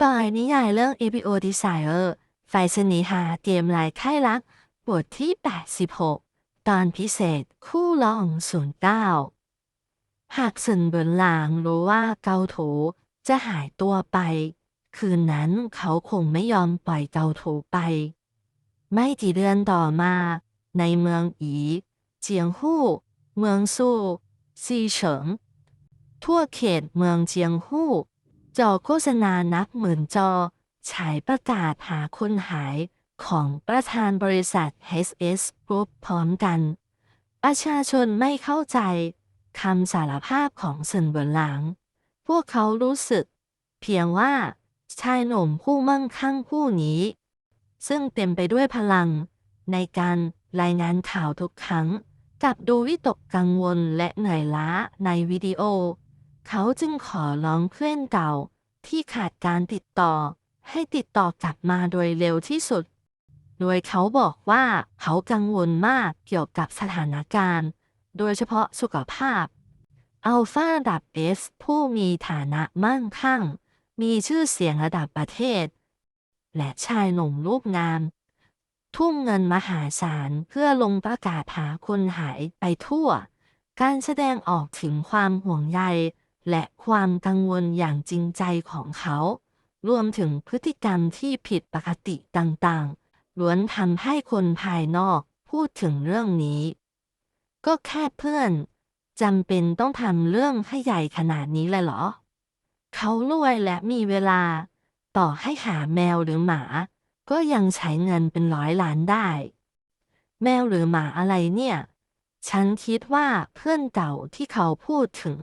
ปอยนิยายเรื่อง EPO Desire ไฟสนีหาเกมลายค่ายรัก บทที่ 86 ตอนพิเศษคู่ลอง 09 หากสินเบินหลางรู้ว่าเกาโถจะหายตัวไป คืนนั้นเขาคงไม่ยอมปล่อยเกาโถไป ไม่กี่เดือนต่อมา ในเมืองอีเจียงฮู่เมืองสู้ซีเฉิง ทั่วเขตเมืองเจียงฮู่ จอโฆษณานับหมื่นจอ ฉายประกาศหาคนหายของประธานบริษัท HS Group พร้อมกัน ประชาชนไม่เข้าใจคำสารภาพของสินเบินหลางพวกเขารู้สึก เพียงว่าชายหนุ่มผู้มั่งคั่งผู้นี้ ซึ่งเต็มไปด้วยพลัง ในการรายงานข่าวทุกครั้ง กับดูวิตกกังวลและเหนื่อยล้าในวิดีโอ เขาจึงขอร้องเพื่อนเก่าที่ขาดการติดต่อ ให้ติดต่อกลับมาโดยเร็วที่สุด โดยเขาบอกว่าเขากังวลมากเกี่ยวกับสถานการณ์ โดยเฉพาะสุขภาพ อัลฟาดับเอสผู้มีฐานะมั่งคั่ง มีชื่อเสียงระดับประเทศ และชายหนุ่มรูปงาม ทุ่มเงินมหาศาลเพื่อลงประกาศหาคนหายไปทั่ว การแสดงออกถึงความห่วงใย และความกังวลอย่างจริงใจของเขา รวมถึงพฤติกรรมที่ผิดปกติต่างๆ ล้วนทำให้คนภายนอกพูดถึงเรื่องนี้ ก็แค่เพื่อนจำเป็นต้องทำเรื่องให้ใหญ่ขนาดนี้เลยเหรอ เขารวยและมีเวลา ต่อให้หาแมวหรือหมา ก็ยังใช้เงินเป็นร้อยล้านได้ แมวหรือหมาอะไรเนี่ย ฉันคิดว่าเพื่อนเก่าที่เขาพูดถึง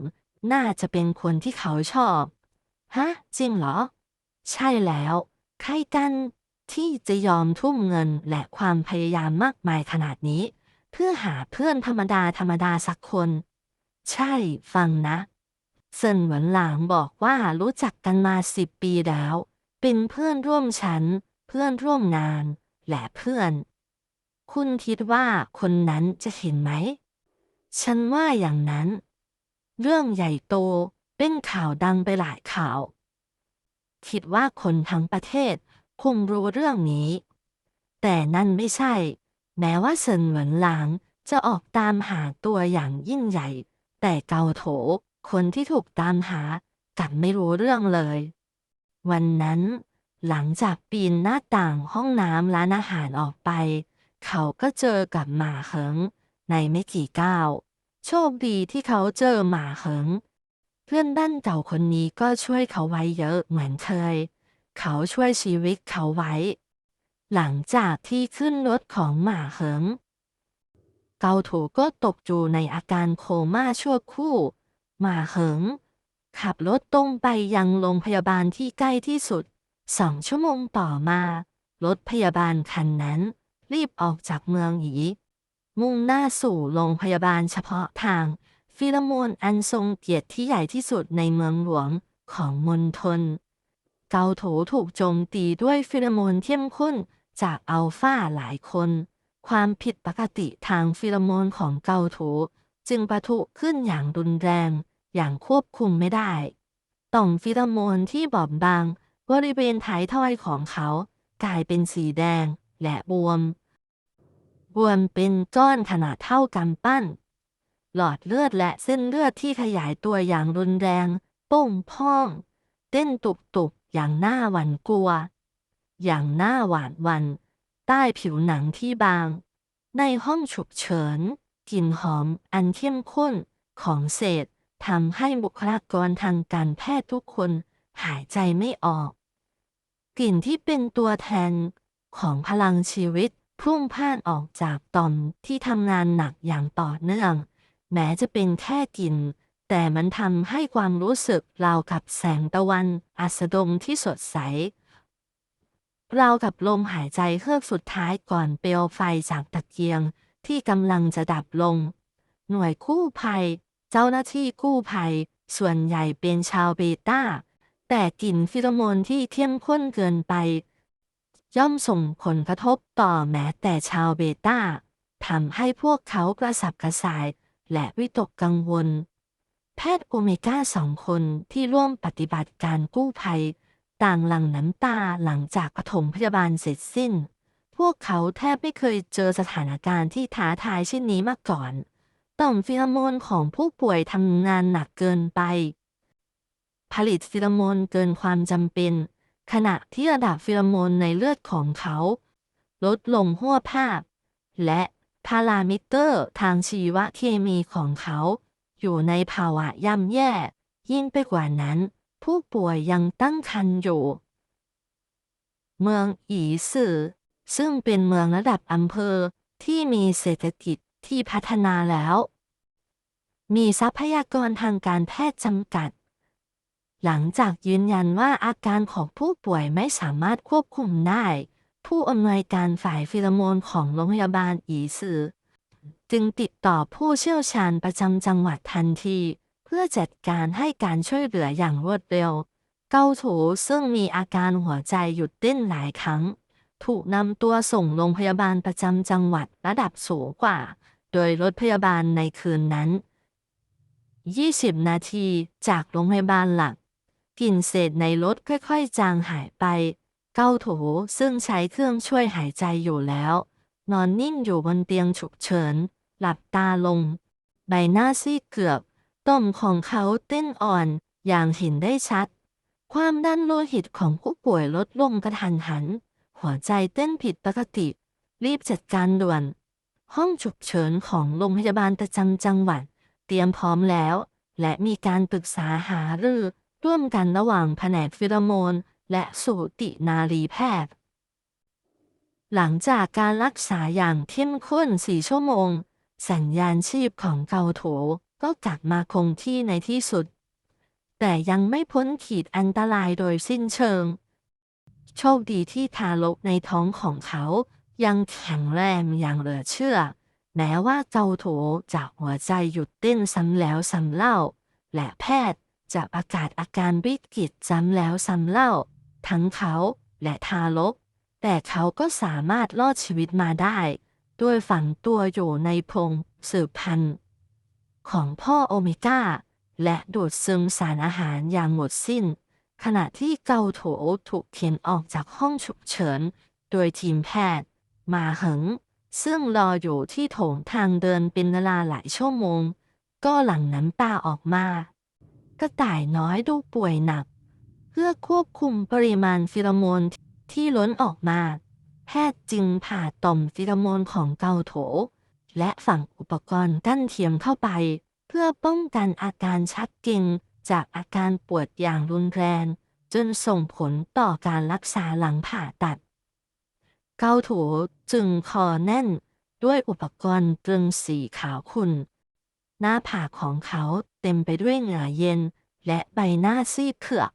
น่าจะเป็นคนที่เขาชอบ ฮะ จริงเหรอ ใช่แล้ว ใครกันที่จะยอมทุ่มเงินและความพยายามมากมายขนาดนี้ เพื่อหาเพื่อนธรรมดาธรรมดาสักคน ใช่ฟังนะเซินหวนหลางบอกว่ารู้จักกันมาสิบปีแล้ว เป็นเพื่อนร่วมชั้น เพื่อนร่วมงาน และเพื่อน คุณคิดว่าคนนั้นจะเห็นไหม ฉันว่าอย่างนั้น เรื่องใหญ่โต เป็นข่าวดังไปหลายข่าว คิดว่าคนทั้งประเทศคงรู้เรื่องนี้ แต่นั่นไม่ใช่ แม้ว่าเซินเหวินหลางจะออกตามหาตัวอย่างยิ่งใหญ่ แต่เกาโถ คนที่ถูกตามหากลับไม่รู้เรื่องเลย วันนั้น หลังจากปีนหน้าต่างห้องน้ำร้านอาหารออกไป เขาก็เจอกับหมาเหิงในไม่กี่ก้าว โชคดีที่เขาเจอหมาเหิง เพื่อนบ้านเก่าคนนี้ก็ช่วยเขาไว้เยอะเหมือนเคย เขาช่วยชีวิตเขาไว้ หลังจากที่ขึ้นรถของหมาเหิง เกาถูก็ตกอยู่ในอาการโคม่าชั่วครู่ หมาเหิง ขับรถตรงไปยังโรงพยาบาลที่ใกล้ที่สุดสองชั่วโมงต่อมา รถพยาบาลคันนั้น รีบออกจากเมืองหยี มุ่งหน้าสู่โรงพยาบาลเฉพาะทาง ฟิลโมนอันทรงเกียรติที่ใหญ่ที่สุดในเมืองหลวงของมณฑลเกาโถถูกโจมตีด้วยฟิลโมนเข้มข้นจากอัลฟาหลายคน ความผิดปกติทางฟิลโมนของเกาโถจึงปะทุขึ้นอย่างรุนแรง อย่างควบคุมไม่ได้ ต่อมฟิลโมนที่บอบบาง บริเวณท้ายทอยของเขา กลายเป็นสีแดงและบวม บวมเป็นก้อนขนาดเท่ากำปั้น หลอดเลือดและเส้นเลือดที่ขยายตัวอย่างรุนแรงโป้งพ่อง เต้นตุบๆอย่างน่าหวั่นกลัว อย่างน่าหวาดหวัน ใต้ผิวหนังที่บาง ในห้องฉุกเฉินกลิ่นหอมอันเข้มข้นของเศษทำให้บุคลากรทางการแพทย์ทุกคนหายใจไม่ออก กลิ่นที่เป็นตัวแทนของพลังชีวิต พุ่งพ่านออกจากต่อมที่ทำงานหนักอย่างต่อเนื่อง แม้จะเป็นแค่กลิ่นแต่มันทำให้ความรู้สึกราวกับแสงตะวันอัสดงที่สดใสราวกับลมหายใจเฮือกสุดท้ายก่อนเปลวไฟจากตะเกียงที่กำลังจะดับลง หน่วยกู้ภัย เจ้าหน้าที่กู้ภัย ส่วนใหญ่เป็นชาวเบต้า แต่กลิ่นฟิโรโมนที่เข้มข้นเกินไป ย่อมส่งผลกระทบต่อแม้แต่ชาวเบต้าทำให้พวกเขากระสับกระส่าย และวิตกกังวล แพทย์โอเมก้าสองคนที่ร่วมปฏิบัติการกู้ภัย ต่างหลั่งน้ำตาหลังจากปฐมพยาบาลเสร็จสิ้น พวกเขาแทบไม่เคยเจอสถานการณ์ที่ท้าทายเช่นนี้มาก่อนต่อมฟิโรโมนของผู้ป่วยทำงานหนักเกินไป ผลิตฟิโรโมนเกินความจำเป็น ขณะที่ระดับฟิโรโมนในเลือดของเขา ลดลงหัวภาพ และพารามิเตอร์ทางชีวเคมีของเขา อยู่ในภาวะย่ำแย่ ยิ่งไปกว่านั้น ผู้ป่วยยังตั้งครรภ์อยู่ เมืองอีสื่อซึ่งเป็นเมืองระดับอำเภอที่มีเศรษฐกิจที่พัฒนาแล้ว มีทรัพยากรทางการแพทย์จำกัด หลังจากยืนยันว่าอาการของผู้ป่วยไม่สามารถควบคุมได้ ผู้อำนวยการฝ่ายฟิโรโมนของโรงพยาบาลอีซือจึงติดต่อผู้เชี่ยวชาญประจำจังหวัดทันที เพื่อจัดการให้การช่วยเหลืออย่างรวดเร็ว เกาถูซึ่งมีอาการหัวใจหยุดเต้นหลายครั้ง ถูกนำตัวส่งโรงพยาบาลประจำจังหวัดระดับสูงกว่า โดยรถพยาบาลในคืนนั้น 20 นาทีจากโรงพยาบาลหลัก กลิ่นเศษในรถค่อยๆ จางหายไป เก้าโถซึ่งใช้เครื่องช่วยหายใจอยู่แล้ว นอนนิ่งอยู่บนเตียงฉุกเฉิน หลับตาลง ใบหน้าซีดเกือบต่อมของเขาเต้นอ่อน อย่างเห็นได้ชัด ความดันโลหิตของผู้ป่วยลดลงกระทันหัน หัวใจเต้นผิดปกติ รีบจัดการด่วน ห้องฉุกเฉินของโรงพยาบาลประจำจังหวัด เตรียมพร้อมแล้ว และมีการปรึกษาหารือ ร่วมกันระหว่างแผนกฟิโรโมน และสูตินารีแพทย์ หลังจากการรักษาอย่างเข้มข้นสี่ชั่วโมง สัญญาณชีพของเกาโถก็กลับมาคงที่ในที่สุด แต่ยังไม่พ้นขีดอันตรายโดยสิ้นเชิง โชคดีที่ทารกในท้องของเขายังแข็งแรงอย่างเหลือเชื่อ แม้ว่าเกาโถจากหัวใจหยุดเต้นซ้ำแล้วซ้ำเล่า และแพทย์ จะประกาศอาการวิกฤตซ้ำแล้วซ้ำเล่า ทั้งเขาและทารก แต่เขาก็สามารถรอดชีวิตมาได้ ด้วยฝังตัวอยู่ในพงสืบพันธุ์ ของพ่อโอเมก้า และดูดซึมสารอาหารอย่างหมดสิ้น ขณะที่เกาโถถูกเข็นออกจากห้องฉุกเฉิน โดยทีมแพทย์ มาหิงซึ่งรออยู่ที่โถงทางเดินเป็นเวลาหลายชั่วโมง ก็หลั่งน้ำตาออกมา กระต่ายน้อยดูป่วยหนัก เพื่อควบคุมปริมาณฟิโรโมนที่ล้นออกมา แพทย์จึงผ่าต่อมฟิโรโมนของเกาโถ และฝังอุปกรณ์กั้นเทียมเข้าไป เพื่อป้องกันอาการชักเกร็งจากอาการปวดอย่างรุนแรง จนส่งผลต่อการรักษาหลังผ่าตัด เกาโถจึงคอแน่นด้วยอุปกรณ์ตรึงสีขาวขุ่น หน้าผากของเขาเต็มไปด้วยเหงื่อเย็น และใบหน้าซีดเผือก